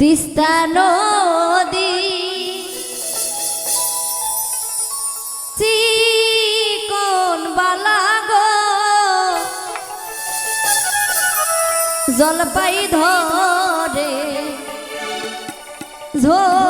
তিস্তা নদী চিকন বালাগো জলপাই ধরে ঝোল